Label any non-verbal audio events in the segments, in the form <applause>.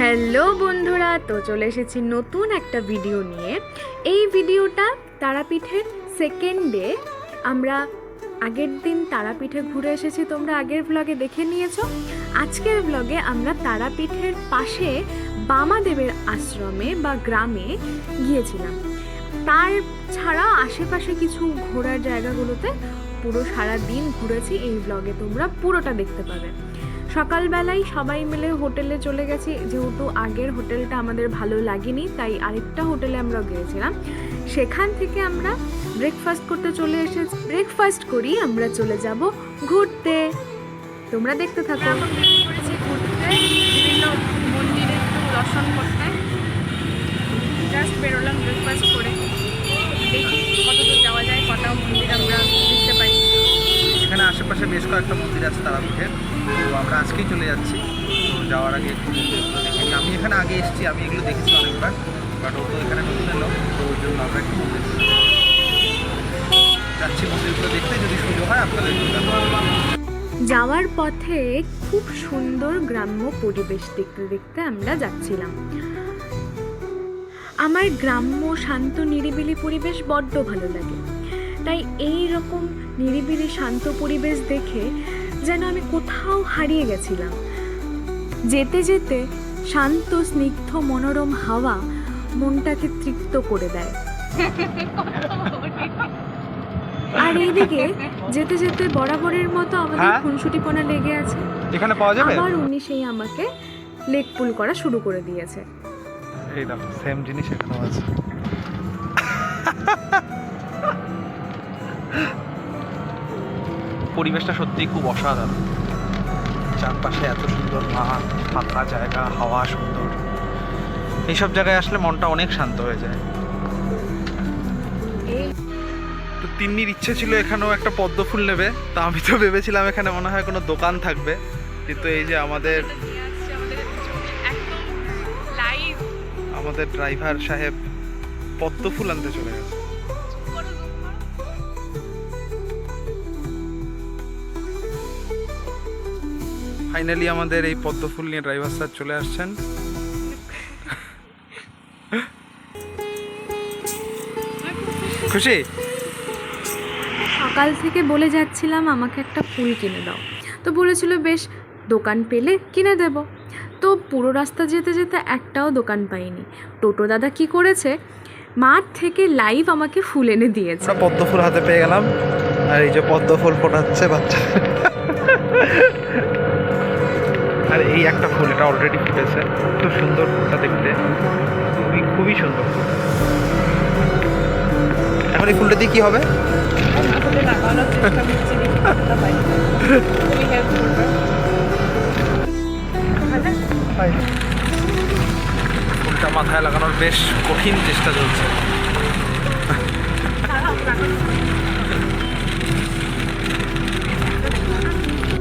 Hello বন্ধুরা, তো চলে এসেছি নতুন একটা ভিডিও নিয়ে। এই ভিডিওটা তারাপীঠের সেকেন্ড ডে আমরা আগের দিন তারাপীঠে ঘুরে এসেছি, তোমরা আগের ব্লগে দেখে নিয়েছ। আজকের ব্লগে আমরা তারাপীঠের পাশে বামাদেবের আশ্রমে বা গ্রামে গিয়েছিলাম। তার ছাড়া আশেপাশে কিছু ঘোরার জায়গাগুলোতে পুরো সারা দিন ঘুরেছি। এই ব্লগে তোমরা পুরোটা দেখতে পাবে। সকালবেলায় সবাই মিলে হোটেলে চলে গেছি। যেহেতু আগের হোটেলটা আমাদের ভালো লাগেনি, তাই আরেকটা হোটেলে আমরা গিয়েছিলাম। সেখান থেকে আমরা ব্রেকফাস্ট করতে চলে এসে ব্রেকফাস্ট করি, আমরা চলে যাব ঘুরতে। তোমরা দেখতে থাকো। ঘুরতে, বিভিন্ন মন্দিরে দর্শন করতে। জাস্ট বেরোলাম ব্রেকফাস্ট করে। দেখি কতদূর যাওয়া যায়, কটা মন্দির আমরা দেখতে পারি এখানে আশেপাশে বেশ কয়েকটা মন্দির আছে তারাপীঠের। তো আমরা আজকেই চলে যাচ্ছি। তো যাওয়ার আগে একটু মন্দিরগুলো আমি এখানে আগে এসেছি, আমি এগুলো দেখেছি অনেকবার বাট ও তো এখানে নতুন এলো, তো ওই জন্য আমরা একটু মন্দির যাচ্ছি মন্দিরগুলো দেখতে, যদি সুযোগ হয় আপনাদের যাওয়ার পথে খুব সুন্দর গ্রাম্য পরিবেশ দেখতে দেখতে আমরা যাচ্ছিলাম। আমার গ্রাম্য শান্ত নিরিবিলি পরিবেশ বড্ড ভালো লাগে। তাই এই রকম নিরিবিলি শান্ত পরিবেশ দেখে যেন আমি কোথাও হারিয়ে গেছিলাম। যেতে যেতে শান্ত স্নিগ্ধ মনোরম হাওয়া মনটাকে তৃপ্ত করে দেয়। আর এইদিকে যেতে যেতে বরাবরের মতো আমাদের হ্যাঁ? খুনসুটিপনা লেগে আছে। এখানে পাওয়া যাবে? আবার উনি সেই আমাকে লেগ পুল করা শুরু করে দিয়েছে। এই দেখো সেম জিনিস এখানেও আছে। পরিবেশটা সত্যিই খুব অসাধারণ। চারপাশে এত সুন্দর মাঠ ফাঁকা জায়গা হাওয়া সুন্দর। এইসব জায়গায় আসলে মনটা অনেক শান্ত হয়ে যায়। তো তিন্নির ইচ্ছে ছিল এখানেও একটা পদ্ম ফুল নেবে। তা আমি তো ভেবেছিলাম এখানে মনে হয় কোনো দোকান থাকবে। কিন্তু এই যে আমাদের আমাদের ড্রাইভার সাহেব পদ্ম ফুল আনতে চলে গেছে। ফাইনালি আমাদের এই পদ্মফুল নিয়ে ড্রাইভার স্যার চলে আসছেন। খুশি? সকাল থেকে বলে যাচ্ছিলাম আমাকে একটা ফুল কিনে দাও। তো বলেছিল বেশ দোকান পেলে কিনে দেব। তো পুরো রাস্তা যেতে যেতে একটাও দোকান পাইনি। টোটো দাদা কি করেছে? মাঠ থেকে লাইভ আমাকে ফুল এনে দিয়েছে। আমরা পদ্ম ফুল হাতে পেয়ে গেলাম। আর এই যে পদ্ম ফুল ফোটাচ্ছে বাচ্চা। আর এই একটা ফুল এটা অলরেডি ফুটেছে। খুব সুন্দর ফুলটা দেখতে। খুবই খুবই সুন্দর এখন এই ফুলটা দিয়ে কী হবে? ফুলটা মাথায় লাগানোর বেশ কঠিন চেষ্টা চলছে।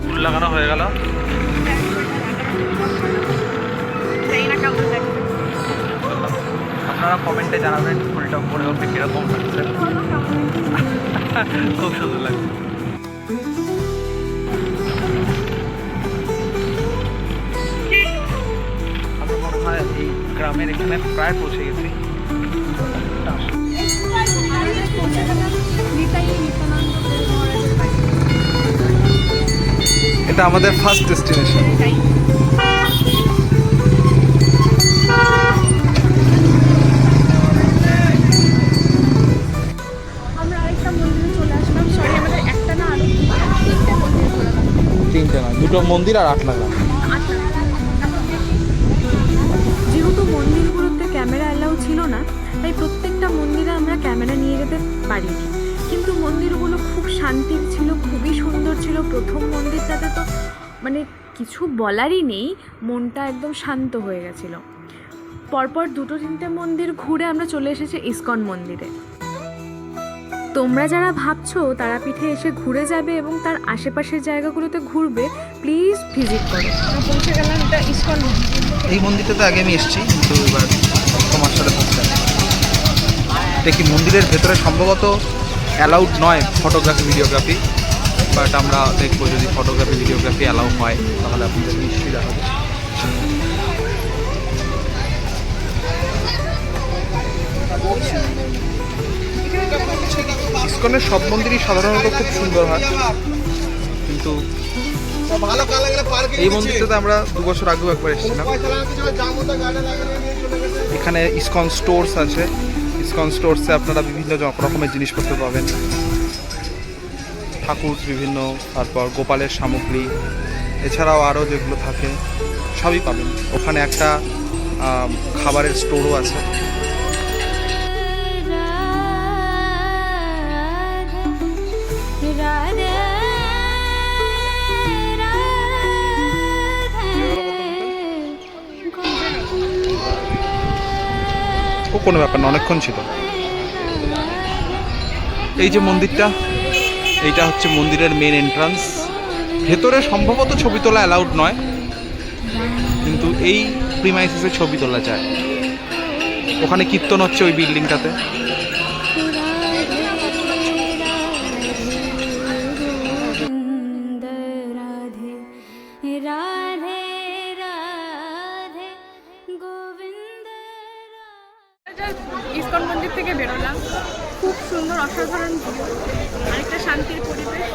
ফুল লাগানো হয়ে গেল। আপনারা কমেন্টে জানাবেন ফুলটা পরে ওকে কীরকম লাগছে <laughs> খুব সুন্দর লাগছে। মনে হয় এই গ্রামের এখানে প্রায় পৌঁছে গেছি। এটা আমাদের ফার্স্ট ডেস্টিনেশন দুটো মন্দির আর আট লাগা এখন দেখি যেহেতু মন্দিরগুলোতে ক্যামেরা অ্যালাউ ছিল না, তাই প্রত্যেকটা মন্দিরে আমরা ক্যামেরা নিয়ে যেতে পারিনি কিন্তু মন্দিরগুলো খুব শান্তির ছিল, খুবই সুন্দর ছিল। প্রথম মন্দিরটাতে তো মানে কিছু বলারই নেই, মনটা একদম শান্ত হয়ে গেছিল। পরপর দুটো তিনটে মন্দির ঘুরে আমরা চলে এসেছি ইস্কন মন্দিরে। তোমরা যারা ভাবছ তারাপীঠে এসে ঘুরে যাবে এবং তার আশেপাশের জায়গাগুলোতে ঘুরবে প্লিজ ভিজিট করো। পৌঁছে গেলাম এটা ইস্কন এই মন্দিরটা তো আগে আমি এসেছি কিন্তু এবার তোমার সাথে পৌঁছলাম এটা কি মন্দিরের ভেতরে সম্ভবত অ্যালাউড নয় ফটোগ্রাফি ভিডিওগ্রাফি বাট আমরা দেখব যদি ফটোগ্রাফি ভিডিওগ্রাফি অ্যালাউ হয় তাহলে আপনাদের নিশ্চয়ই দেখা ইস্কনের সব মন্দিরই সাধারণত খুব সুন্দর হয়। কিন্তু এই মন্দিরটাতে আমরা দু বছর আগেও একবার এসেছিলাম। এখানে ইস্কন স্টোরস আছে। ইস্কন স্টোরসে আপনারা বিভিন্ন রকমের জিনিসপত্র পাবেন। ঠাকুর বিভিন্ন, তারপর গোপালের সামগ্রী। এছাড়াও আরও যেগুলো থাকে, সবই পাবেন। ওখানে একটা খাবারের স্টোরও আছে। ও কোনো ব্যাপার না, অনেকক্ষণ ছিল। এই যে মন্দিরটা, এইটা হচ্ছে মন্দিরের মেন এন্ট্রান্স ভেতরে সম্ভবত ছবি তোলা অ্যালাউড নয়, কিন্তু এই প্রিমাইসিসে ছবি তোলা যায়। ওখানে কীর্তন হচ্ছে ওই বিল্ডিংটাতে থেকে বেরোলাম। খুব সুন্দর, অসাধারণ ভিউ অনেকটা শান্তির পরিবেশ।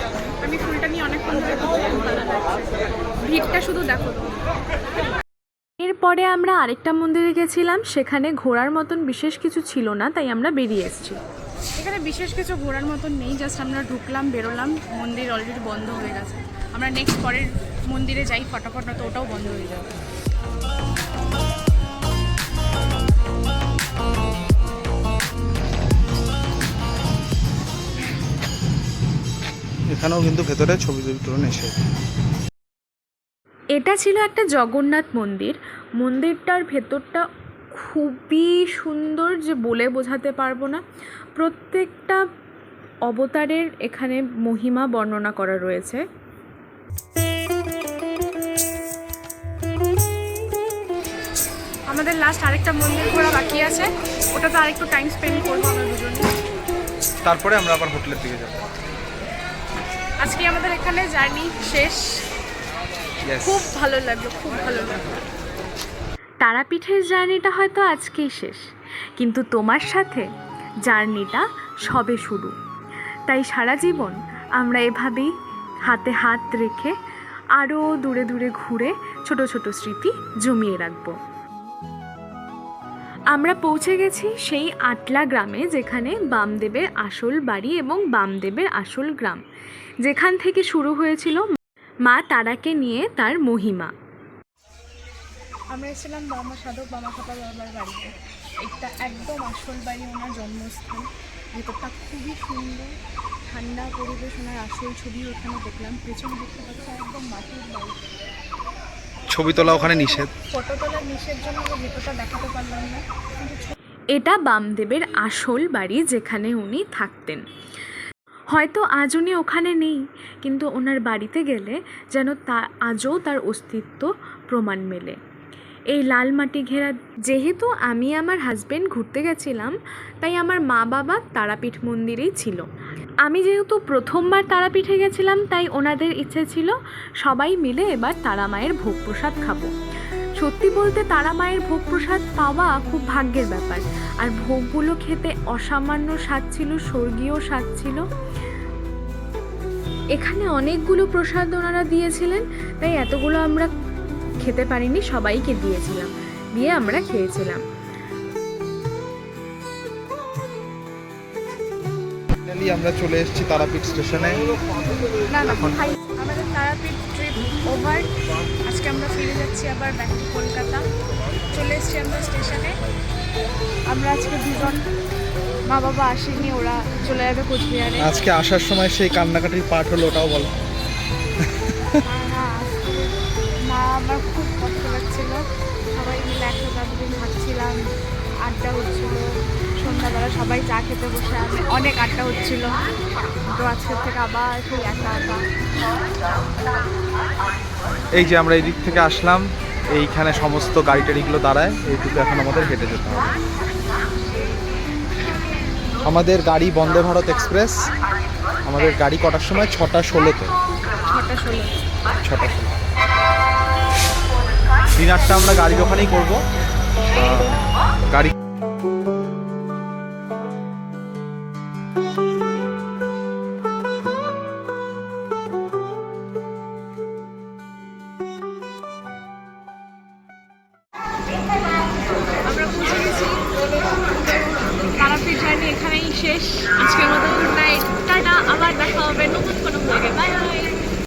আমি ফুলটা নিয়ে অনেকক্ষণ ধরে ভিড়টা শুধু দেখো। এরপরে আমরা আরেকটা মন্দিরে গেছিলাম, সেখানে ঘোরার মতন বিশেষ কিছু ছিল না, তাই আমরা বেরিয়ে এসেছি। এখানে বিশেষ কিছু ঘোরার মতন নেই জাস্ট আমরা ঢুকলাম, বেরোলাম, মন্দির অলরেডি বন্ধ হয়ে গেছে। আমরা নেক্সট পরের মন্দিরে যাই ফটাফট না তো ওটাও বন্ধ হয়ে যাবে। এখানেও কিন্তু ভেতরে ছবি টবি তুলে এসে। এটা ছিল একটা জগন্নাথ মন্দির। মন্দিরটার ভেতরটা খুবই সুন্দর যে বলে বোঝাতে পারব না। প্রত্যেকটা অবতারের এখানে মহিমা বর্ণনা করা রয়েছে। আমাদের লাস্ট আরেকটা মন্দির ঘোরা বাকি আছে। ওটাতে আরেকটু টাইম স্পেন্ড করব আমরা দুজনে। তারপরে আমরা আবার হোটেলের দিকে যাব। আজকে আমাদের এখানে জার্নি শেষ। খুব ভালো লাগল খুব ভালো লাগল। তারাপীঠের জার্নিটা হয়তো আজকেই শেষ কিন্তু তোমার সাথে জার্নিটা সবে শুরু। তাই সারা জীবন আমরা এভাবেই হাতে হাত রেখে আরও দূরে দূরে ঘুরে ছোট ছোট স্মৃতি জমিয়ে রাখব। আমরা পৌঁছে গেছি সেই আটলা গ্রামে, যেখানে বামদেবের আসল বাড়ি এবং বামদেবের আসল গ্রাম। যেখান থেকে শুরু হয়েছিল মা তারাকে নিয়ে তার মহিমা। আমরা এসেছিলাম বামা সাধক বামা খাপা বাবার বাড়িতে। এটা একদম আসল বাড়ি, ওনার জন্মস্থান। ভেতরটা খুবই সুন্দর। ঠান্ডা পরিবেশ, ওনার আসল ছবি ওখানে দেখলাম। পেছনে দেখতে পাচ্ছি একদম মাটির বাড়ি। ছবি তোলা ওখানে নিষেধ। ফটো জন্য আমরা দেখাতে পারলাম না। এটা বামদেবের আসল বাড়ি যেখানে উনি থাকতেন। হয়তো আজ উনি ওখানে নেই কিন্তু ওনার বাড়িতে গেলে যেন তা আজও তার অস্তিত্ব প্রমাণ মেলে। এই লাল মাটি ঘেরা, যেহেতু আমি আমার হাজব্যান্ড ঘুরতে গেছিলাম, তাই আমার মা বাবা তারাপীঠ মন্দিরেই ছিল। আমি যেহেতু প্রথমবার তারাপীঠে গেছিলাম, তাই ওনাদের ইচ্ছে ছিল সবাই মিলে এবার তারা মায়ের ভোগ প্রসাদ খাব। সত্যি বলতে তারা মায়ের ভোগ প্রসাদ পাওয়া খুব ভাগ্যের ব্যাপার। আর ভোগগুলো খেতে অসামান্য স্বাদ ছিল, স্বর্গীয় স্বাদ ছিল। এখানে অনেকগুলো প্রসাদ ওনারা দিয়েছিলেন, তাই এতগুলো আমরা খেতে পারিনি সবাইকে দিয়েছিলাম। দিয়ে আমরা খেয়েছিলাম। আমরা চলে এসেছি তারাপীঠ স্টেশনে। আমাদের তারাপীঠ ট্রিপ ওভার আজকে আমরা ফিরে যাচ্ছি আবার ব্যাক টু কলকাতা। চলে এসেছি আমরা স্টেশনে। আমরা আজকে দুজন মা বাবা আসেনি ওরা চলে যাবে কোচবিহারে। আজকে আসার সময় সেই কান্নাকাটির পাঠ হলো ওটাও বলো। একসাথে এতদিন থাকছিলাম আড্ডা হচ্ছিল সন্ধ্যাবেলা সবাই চা খেতে বসে আমি অনেক আড্ডা হচ্ছিল। তো আজকের থেকে আবার সেই একা একা এই যে আমরা এই দিক থেকে আসলাম এইখানে সমস্ত গাড়ি টাড়িগুলো দাঁড়ায় এইটুকু এখন আমাদের হেঁটে যেতে হবে। আমাদের গাড়ি বন্দে ভারত এক্সপ্রেস আমাদের গাড়ি কটার সময়? ছটা ষোলোতে। ছটা ষোলো। ছটা ষোলো। ডিনারটা আমরা গাড়ির ওখানেই করব। গাড়ি